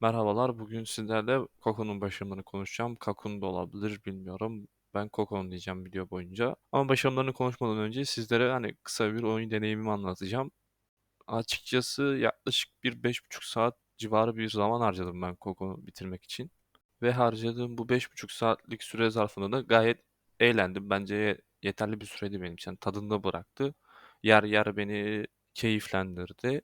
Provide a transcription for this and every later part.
Merhabalar, bugün sizlerle Coco'nun başarımlarını konuşacağım. Kakun da olabilir, bilmiyorum. Ben Coco'nun diyeceğim video boyunca. Ama başarımlarını konuşmadan önce sizlere hani kısa bir oyun deneyimimi anlatacağım. Açıkçası yaklaşık bir beş buçuk saat civarı bir zaman harcadım ben Coco'nu bitirmek için. Ve harcadığım bu beş buçuk saatlik süre zarfında da gayet eğlendim. Bence yeterli bir süreydi benim için. Tadında bıraktı. Yer yer beni keyiflendirdi.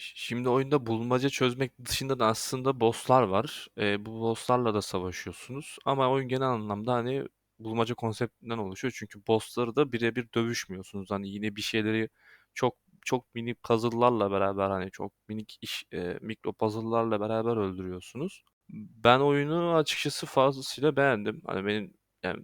Şimdi oyunda bulmaca çözmek dışında da aslında bosslar var. Ee, bu bosslarla da savaşıyorsunuz. Ama oyun genel anlamda hani bulmaca konseptinden oluşuyor. Çünkü bossları da birebir dövüşmüyorsunuz. Hani yine bir şeyleri çok çok minik puzzle'larla beraber hani çok minik iş e, mikro puzzle'larla beraber öldürüyorsunuz. Ben oyunu açıkçası fazlasıyla beğendim. Hani benim yani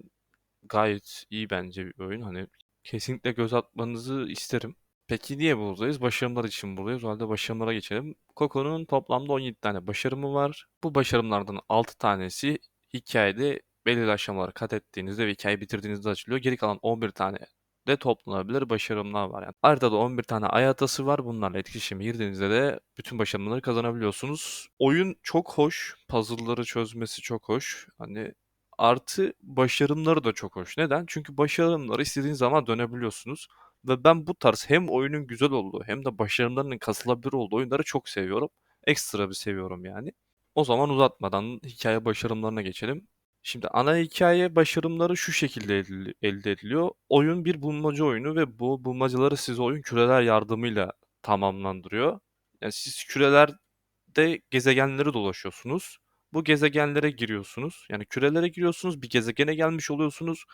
gayet iyi bence bir oyun. Hani kesinlikle göz atmanızı isterim. Peki niye buradayız? Başarımlar için buradayız. O halde başarımlara geçelim. Coco'nun toplamda 17 tane başarımı var. Bu başarımlardan 6 tanesi hikayede belirli aşamaları kat ettiğinizde ve hikayeyi bitirdiğinizde açılıyor. Geri kalan 11 tane de toplanabilir başarımlar var. Yani haritada 11 tane ay hatası var. Bunlarla etkileşime girdiğinizde de bütün başarımları kazanabiliyorsunuz. Oyun çok hoş. Puzzle'ları çözmesi çok hoş. Hani Artı başarımları da çok hoş. Neden? Çünkü başarımları istediğiniz zaman dönebiliyorsunuz. Ve ben bu tarz hem oyunun güzel olduğu hem de başarımlarının kasılabilir olduğu oyunları çok seviyorum. Ekstra bir seviyorum yani. O zaman uzatmadan hikaye başarımlarına geçelim. Şimdi ana hikaye başarımları şu şekilde elde ediliyor. Oyun bir bulmaca oyunu ve bu bulmacaları size oyun küreler yardımıyla tamamlandırıyor. Yani siz kürelerde gezegenleri dolaşıyorsunuz. Bu gezegenlere giriyorsunuz. Yani kürelere giriyorsunuz. Bir gezegene gelmiş oluyorsunuz.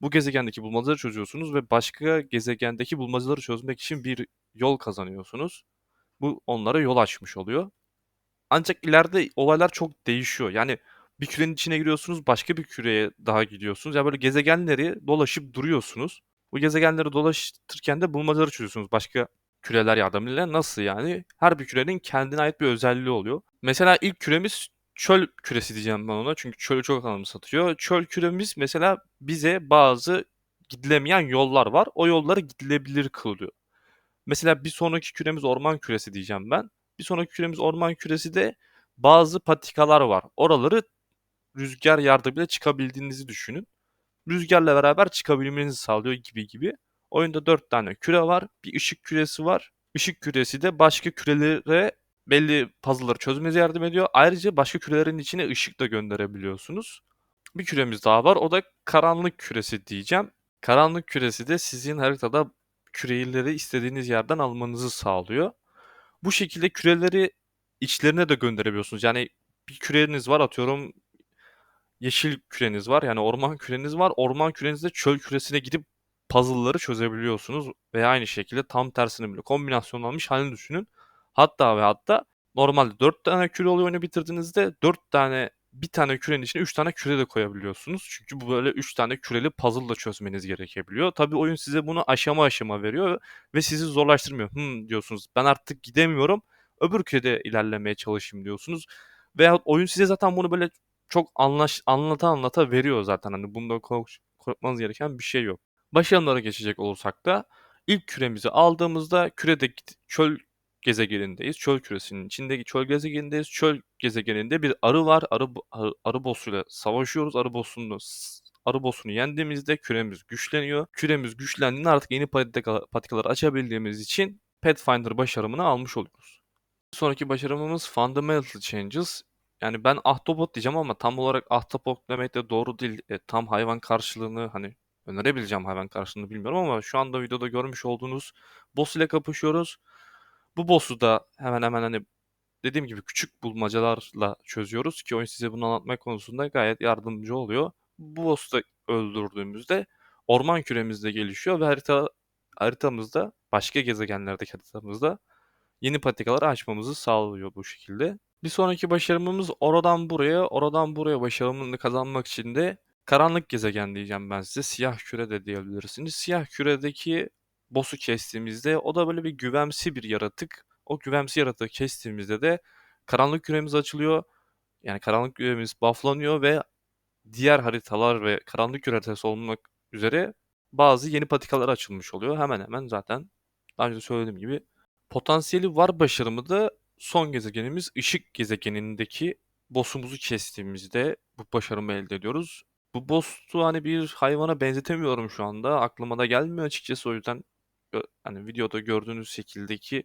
Bu gezegendeki bulmacaları çözüyorsunuz ve başka gezegendeki bulmacaları çözmek için bir yol kazanıyorsunuz. Bu onlara yol açmış oluyor. Ancak ileride olaylar çok değişiyor. Yani bir kürenin içine giriyorsunuz, başka bir küreye daha gidiyorsunuz. Ya böyle gezegenleri dolaşıp duruyorsunuz. Bu gezegenleri dolaştırırken de bulmacaları çözüyorsunuz. Başka küreler yardımıyla nasıl yani? Her bir kürenin kendine ait bir özelliği oluyor. Mesela ilk küremiz çöl küresi diyeceğim ben ona. Çünkü çölü çok anımsatıyor. Çöl küremiz mesela bize bazı gidilemeyen yollar var. O yolları gidilebilir kılıyor. Mesela bir sonraki küremiz orman küresi diyeceğim ben. Bir sonraki küremiz orman küresi de bazı patikalar var. Oraları rüzgar yardımıyla çıkabildiğinizi düşünün. Rüzgarla beraber çıkabilmenizi sağlıyor gibi gibi. Oyunda 4 tane küre var. Bir ışık küresi var. Işık küresi de başka kürelere belli puzzle'ları çözmenize yardım ediyor. Ayrıca başka kürelerin içine ışık da gönderebiliyorsunuz. Bir küremiz daha var. O da karanlık küresi diyeceğim. Karanlık küresi de sizin haritada küreleri istediğiniz yerden almanızı sağlıyor. Bu şekilde küreleri içlerine de gönderebiliyorsunuz. Yani bir küreniz var atıyorum yeşil küreniz var. Yani orman küreniz var. Orman kürenizde çöl küresine gidip puzzle'ları çözebiliyorsunuz. Veya aynı şekilde tam tersini bile kombinasyonlanmış halini düşünün. Hatta ve hatta normalde 4 tane küre oluyor oyunu bitirdiğinizde 4 tane bir tane kürenin içine 3 tane küre de koyabiliyorsunuz. Çünkü bu böyle 3 tane küreli puzzle da çözmeniz gerekebiliyor. Tabii oyun size bunu aşama aşama veriyor ve sizi zorlaştırmıyor. Hmm diyorsunuz ben artık gidemiyorum. Öbür kürede ilerlemeye çalışayım diyorsunuz. Veya oyun size zaten bunu böyle çok anlaş, anlata anlata veriyor zaten. Hani bunda kork- korkmanız gereken bir şey yok. Başarımlara geçecek olursak da ilk küremizi aldığımızda kürede çöl gezegenindeyiz. Çöl küresinin içindeki çöl gezegenindeyiz. Çöl gezegeninde bir arı var. Arı, arı, arı bossuyla savaşıyoruz. Arı bossunu arı bossunu yendiğimizde küremiz güçleniyor. Küremiz güçlendiğinde artık yeni patika, patikaları açabildiğimiz için Pathfinder başarımını almış oluyoruz. Sonraki başarımımız Fundamental Changes. Yani ben ahtapot diyeceğim ama tam olarak ahtapot demek de doğru değil. E, tam hayvan karşılığını hani önerebileceğim hayvan karşılığını bilmiyorum ama şu anda videoda görmüş olduğunuz boss ile kapışıyoruz. Bu boss'u da hemen hemen hani dediğim gibi küçük bulmacalarla çözüyoruz ki oyun size bunu anlatmak konusunda gayet yardımcı oluyor. Bu boss'u da öldürdüğümüzde orman küremiz de gelişiyor ve harita haritamızda başka gezegenlerdeki haritamızda yeni patikalar açmamızı sağlıyor bu şekilde. Bir sonraki başarımımız oradan buraya, oradan buraya başarımını kazanmak için de karanlık gezegen diyeceğim ben size. Siyah küre de diyebilirsiniz. Siyah küredeki boss'u kestiğimizde o da böyle bir güvemsi bir yaratık. O güvemsi yaratığı kestiğimizde de karanlık küremiz açılıyor. Yani karanlık küremiz bufflanıyor ve diğer haritalar ve karanlık küre haritası olmak üzere bazı yeni patikalar açılmış oluyor. Hemen hemen zaten daha önce söylediğim gibi potansiyeli var başarımı da son gezegenimiz Işık gezegenindeki boss'umuzu kestiğimizde bu başarımı elde ediyoruz. Bu boss'u hani bir hayvana benzetemiyorum şu anda. Aklıma da gelmiyor açıkçası o yüzden hani videoda gördüğünüz şekildeki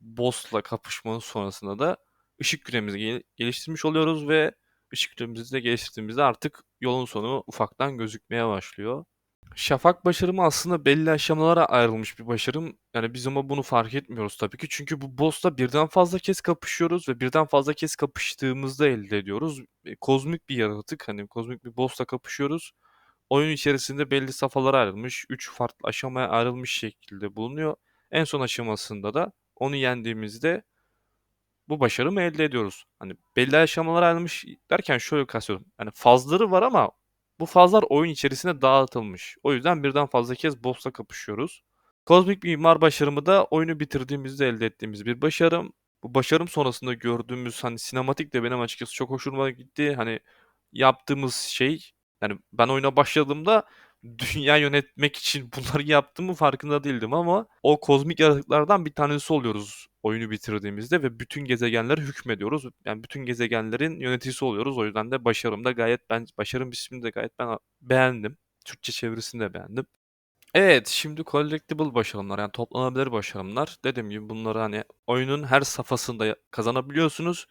boss'la kapışmanın sonrasında da ışık küremizi geliştirmiş oluyoruz ve ışık küremizi de geliştirdiğimizde artık yolun sonu ufaktan gözükmeye başlıyor. Şafak başarımı aslında belli aşamalara ayrılmış bir başarım. Yani biz ama bunu fark etmiyoruz tabii ki. Çünkü bu boss'la birden fazla kez kapışıyoruz ve birden fazla kez kapıştığımızda elde ediyoruz. E, kozmik bir yaratık hani kozmik bir boss'la kapışıyoruz. Oyun içerisinde belli safhalara ayrılmış, 3 farklı aşamaya ayrılmış şekilde bulunuyor. En son aşamasında da onu yendiğimizde bu başarımı elde ediyoruz. Hani belli aşamalara ayrılmış derken şöyle kastediyorum. Yani fazları var ama bu fazlar oyun içerisinde dağıtılmış. O yüzden birden fazla kez boss'la kapışıyoruz. Kozmik Mimar başarımı da oyunu bitirdiğimizde elde ettiğimiz bir başarım. Bu başarım sonrasında gördüğümüz hani sinematik de benim açıkçası çok hoşuma gitti. Hani yaptığımız şey yani ben oyuna başladığımda dünya yönetmek için bunları yaptığımı farkında değildim ama o kozmik yaratıklardan bir tanesi oluyoruz oyunu bitirdiğimizde ve bütün gezegenlere hükmediyoruz. Yani bütün gezegenlerin yöneticisi oluyoruz. O yüzden de başarım da gayet ben başarım ismini de gayet ben beğendim. Türkçe çevirisini de beğendim. Evet, şimdi collectible başarımlar yani toplanabilir başarımlar. Dediğim gibi bunları hani oyunun her safhasında kazanabiliyorsunuz.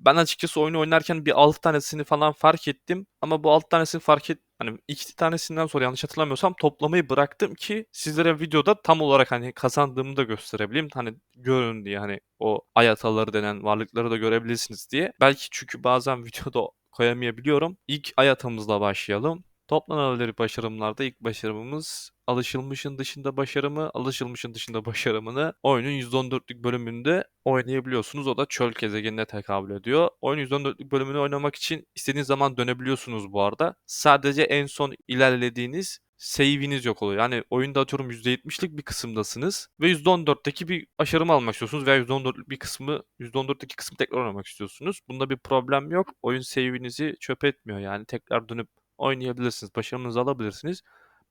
Ben açıkçası oyunu oynarken bir 6 tanesini falan fark ettim. Ama bu 6 tanesini fark et hani iki tanesinden sonra yanlış hatırlamıyorsam toplamayı bıraktım ki sizlere videoda tam olarak hani kazandığımı da gösterebileyim. Hani görün diye hani o ayataları denen varlıkları da görebilirsiniz diye. Belki çünkü bazen videoda koyamayabiliyorum. İlk ayatamızla başlayalım. Toplanabilir başarımlarda ilk başarımımız alışılmışın dışında başarımı, alışılmışın dışında başarımını oyunun %14'lük bölümünde oynayabiliyorsunuz. O da çöl gezegenine tekabül ediyor. Oyunun %14'lük bölümünü oynamak için istediğiniz zaman dönebiliyorsunuz bu arada. Sadece en son ilerlediğiniz save'iniz yok oluyor. Yani oyunda atıyorum %70'lik bir kısımdasınız ve %14'teki bir başarımı almak istiyorsunuz veya %14'lük bir kısmı %14'teki kısmı tekrar oynamak istiyorsunuz. Bunda bir problem yok. Oyun save'inizi çöp etmiyor yani. Tekrar dönüp oynayabilirsiniz. Başarınızı alabilirsiniz.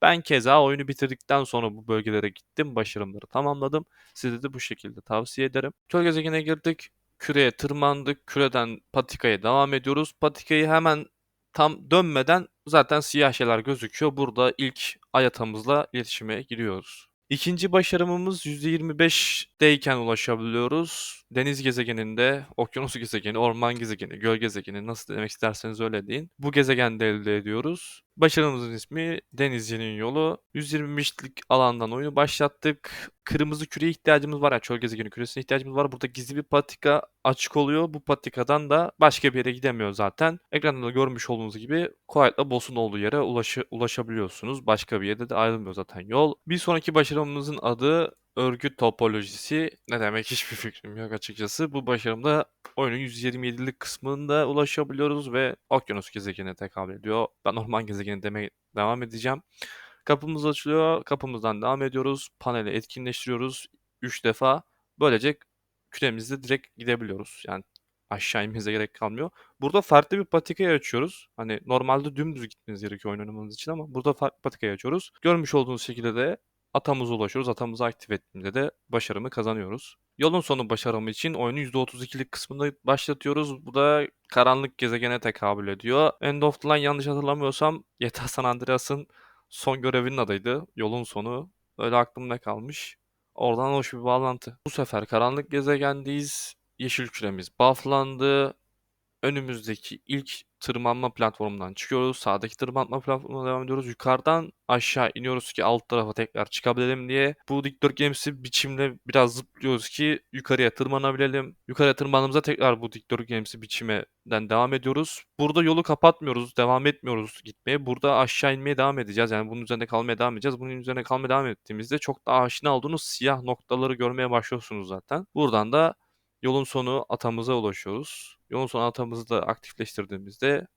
Ben keza oyunu bitirdikten sonra bu bölgelere gittim. Başarımları tamamladım. Size de bu şekilde tavsiye ederim. Çöl gezegenine girdik. Küreye tırmandık. Küreden patikaya devam ediyoruz. Patikayı hemen tam dönmeden zaten siyah şeyler gözüküyor. Burada ilk ayatamızla iletişime giriyoruz. İkinci başarımımız %25'deyken ulaşabiliyoruz. Deniz gezegeninde, okyanus gezegeni, orman gezegeni, göl gezegeni nasıl demek isterseniz öyle deyin. Bu gezegende elde ediyoruz. Başarımızın ismi Denizcinin Yolu. 125'lik alandan oyunu başlattık. Kırmızı küreye ihtiyacımız var. Yani çöl gezegeni küresine ihtiyacımız var. Burada gizli bir patika açık oluyor. Bu patikadan da başka bir yere gidemiyor zaten. Ekranda da görmüş olduğunuz gibi kolaylıkla boss'un olduğu yere ulaşı, ulaşabiliyorsunuz. Başka bir yerde de ayrılmıyor zaten yol. Bir sonraki başarımımızın adı örgü topolojisi ne demek hiçbir fikrim yok açıkçası. Bu başarımda oyunun 127'lik kısmında ulaşabiliyoruz ve okyanus gezegenine tekabül ediyor. Ben orman gezegeni demeye devam edeceğim. Kapımız açılıyor. Kapımızdan devam ediyoruz. Paneli etkinleştiriyoruz 3 defa. Böylece küremizde direkt gidebiliyoruz. Yani aşağı inmenize gerek kalmıyor. Burada farklı bir patikayı açıyoruz. Hani normalde dümdüz gitmeniz gerekiyor oyun için ama burada farklı patikayı açıyoruz. Görmüş olduğunuz şekilde de atamıza ulaşıyoruz. Atamızı aktif ettiğimde de başarımı kazanıyoruz. Yolun sonu başarımı için oyunu %32'lik kısmında başlatıyoruz. Bu da karanlık gezegene tekabül ediyor. End of the Line yanlış hatırlamıyorsam GTA San Andreas'ın son görevinin adıydı. Yolun sonu. Öyle aklımda kalmış. Oradan hoş bir bağlantı. Bu sefer karanlık gezegendeyiz. Yeşil küremiz bufflandı. Önümüzdeki ilk tırmanma platformundan çıkıyoruz. Sağdaki tırmanma platformuna devam ediyoruz. Yukarıdan aşağı iniyoruz ki alt tarafa tekrar çıkabilelim diye. Bu dikdörtgenimsi biçimle biraz zıplıyoruz ki yukarıya tırmanabilelim. Yukarıya tırmandığımızda tekrar bu dikdörtgenimsi biçimden devam ediyoruz. Burada yolu kapatmıyoruz, devam etmiyoruz gitmeye. Burada aşağı inmeye devam edeceğiz. Yani bunun üzerinde kalmaya devam edeceğiz. Bunun üzerine kalmaya devam ettiğimizde çok daha aşina olduğunuz siyah noktaları görmeye başlıyorsunuz zaten. Buradan da Yolun sonu atamıza ulaşıyoruz. Yolun sonu atamızı da aktifleştirdiğimizde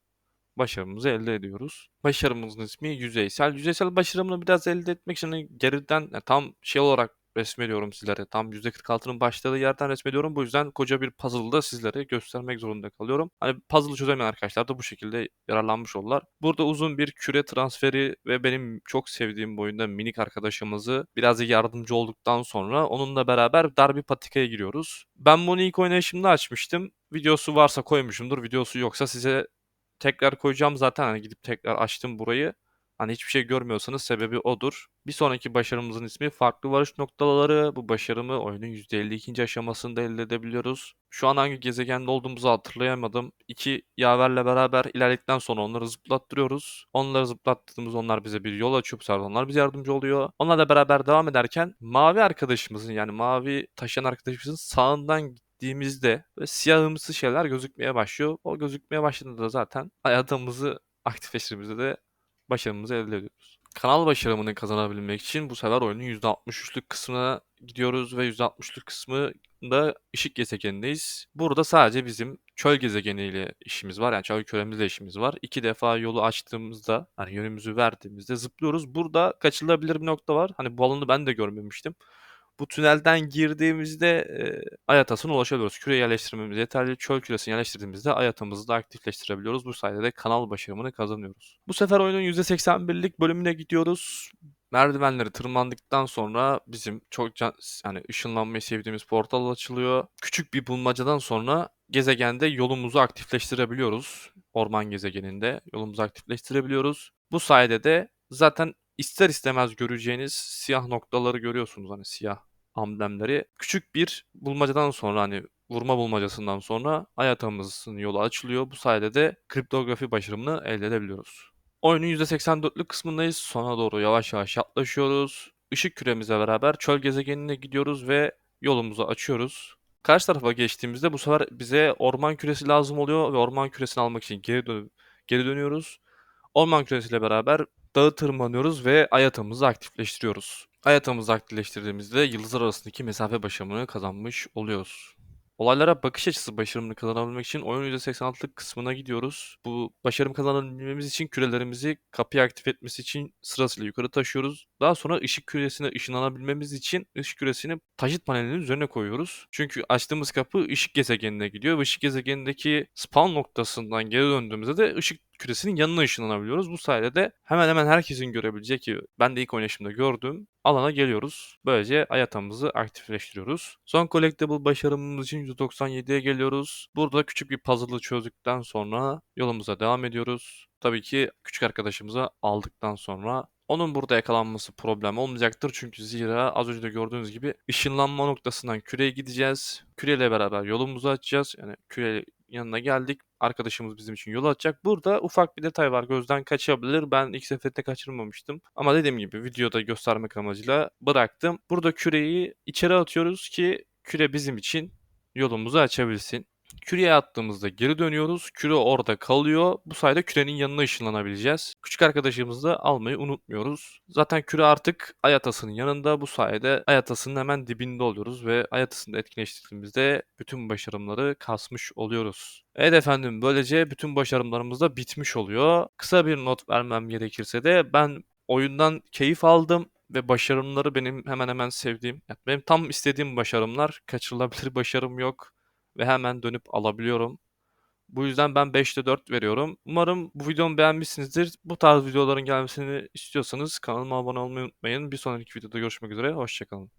başarımızı elde ediyoruz. Başarımızın ismi yüzeysel. Yüzeysel başarımını biraz elde etmek için hani geriden yani tam şey olarak resmediyorum sizlere. Tam %46'nın başladığı yerden resmediyorum. Bu yüzden koca bir puzzle'ı da sizlere göstermek zorunda kalıyorum. Hani puzzle'ı çözemeyen arkadaşlar da bu şekilde yararlanmış oldular. Burada uzun bir küre transferi ve benim çok sevdiğim bu oyunda minik arkadaşımızı biraz yardımcı olduktan sonra onunla beraber dar bir patikaya giriyoruz. Ben bunu ilk oynayışımda açmıştım. Videosu varsa koymuşumdur. Videosu yoksa size tekrar koyacağım zaten. Hani gidip tekrar açtım burayı. Hani hiçbir şey görmüyorsanız sebebi odur. Bir sonraki başarımızın ismi farklı varış noktaları. Bu başarımı oyunun %52. aşamasında elde edebiliyoruz. Şu an hangi gezegende olduğumuzu hatırlayamadım. İki yaverle beraber ilerledikten sonra onları zıplattırıyoruz. Onları zıplattığımız onlar bize bir yol. Bu sefer onlar bize yardımcı oluyor. Onlarla beraber devam ederken mavi arkadaşımızın yani mavi taşıyan arkadaşımızın sağından gittiğimizde ve siyahımsı şeyler gözükmeye başlıyor. O gözükmeye başladığında da zaten hayatımızı aktifleştirdiğimizde de başarımızı elde ediyoruz. Kanal başarımını kazanabilmek için bu sefer oyunun %63'lük kısmına gidiyoruz ve %63'lük kısmında ışık gezegenindeyiz. Burada sadece bizim çöl gezegeniyle işimiz var. Yani çöl küremizle işimiz var. İki defa yolu açtığımızda, hani yönümüzü verdiğimizde zıplıyoruz. Burada kaçılabilir bir nokta var. Hani bu alanı ben de görmemiştim. Bu tünelden girdiğimizde e, ayatasına ulaşabiliyoruz. Küre yerleştirmemiz yeterli. Çöl küresini yerleştirdiğimizde ayatamızı da aktifleştirebiliyoruz. Bu sayede de kanal başarımını kazanıyoruz. Bu sefer oyunun %81'lik bölümüne gidiyoruz. Merdivenleri tırmandıktan sonra bizim çok can, yani ışınlanmayı sevdiğimiz portal açılıyor. Küçük bir bulmacadan sonra gezegende yolumuzu aktifleştirebiliyoruz. Orman gezegeninde yolumuzu aktifleştirebiliyoruz. Bu sayede de zaten ister istemez göreceğiniz siyah noktaları görüyorsunuz hani siyah amblemleri. Küçük bir bulmacadan sonra hani vurma bulmacasından sonra hayatımızın yolu açılıyor. Bu sayede de kriptografi başarımını elde edebiliyoruz. Oyunun %84'lük kısmındayız. Sona doğru yavaş yavaş yaklaşıyoruz. Işık küremizle beraber çöl gezegenine gidiyoruz ve yolumuzu açıyoruz. Karşı tarafa geçtiğimizde bu sefer bize orman küresi lazım oluyor ve orman küresini almak için geri, dön geri dönüyoruz. Orman küresiyle beraber dağı tırmanıyoruz ve ayatamızı aktifleştiriyoruz. Ayatamızı aktifleştirdiğimizde yıldızlar arasındaki mesafe başarımını kazanmış oluyoruz. Olaylara bakış açısı başarımını kazanabilmek için oyun %86'lık kısmına gidiyoruz. Bu başarım kazanabilmemiz için kürelerimizi kapıyı aktif etmesi için sırasıyla yukarı taşıyoruz. Daha sonra ışık küresine ışınlanabilmemiz için ışık küresini taşıt panelinin üzerine koyuyoruz. Çünkü açtığımız kapı ışık gezegenine gidiyor ve ışık gezegenindeki spawn noktasından geri döndüğümüzde de ışık küresinin yanına ışınlanabiliyoruz. Bu sayede de hemen hemen herkesin görebileceği ki ben de ilk oynayışımda gördüğüm alana geliyoruz. Böylece ayatamızı aktifleştiriyoruz. Son collectible başarımımız için 197'ye geliyoruz. Burada küçük bir puzzle'ı çözdükten sonra yolumuza devam ediyoruz. Tabii ki küçük arkadaşımızı aldıktan sonra onun burada yakalanması problem olmayacaktır. Çünkü zira az önce de gördüğünüz gibi ışınlanma noktasından küreye gideceğiz. Küreyle beraber yolumuzu açacağız. Yani küre yanına geldik. Arkadaşımız bizim için yol açacak. Burada ufak bir detay var. Gözden kaçabilir. Ben ilk seferinde kaçırmamıştım. Ama dediğim gibi videoda göstermek amacıyla bıraktım. Burada küreyi içeri atıyoruz ki küre bizim için yolumuzu açabilsin. Küreye attığımızda geri dönüyoruz. Küre orada kalıyor. Bu sayede kürenin yanına ışınlanabileceğiz. Küçük arkadaşımızı da almayı unutmuyoruz. Zaten küre artık ayatasının yanında. Bu sayede ayatasının hemen dibinde oluyoruz ve ayatasını etkileştirdiğimizde bütün başarımları kasmış oluyoruz. Evet efendim böylece bütün başarımlarımız da bitmiş oluyor. Kısa bir not vermem gerekirse de ben oyundan keyif aldım ve başarımları benim hemen hemen sevdiğim, yani benim tam istediğim başarımlar. Kaçırılabilir başarım yok ve hemen dönüp alabiliyorum. Bu yüzden ben 5'te 4 veriyorum. Umarım bu videomu beğenmişsinizdir. Bu tarz videoların gelmesini istiyorsanız kanalıma abone olmayı unutmayın. Bir sonraki videoda görüşmek üzere. Hoşçakalın.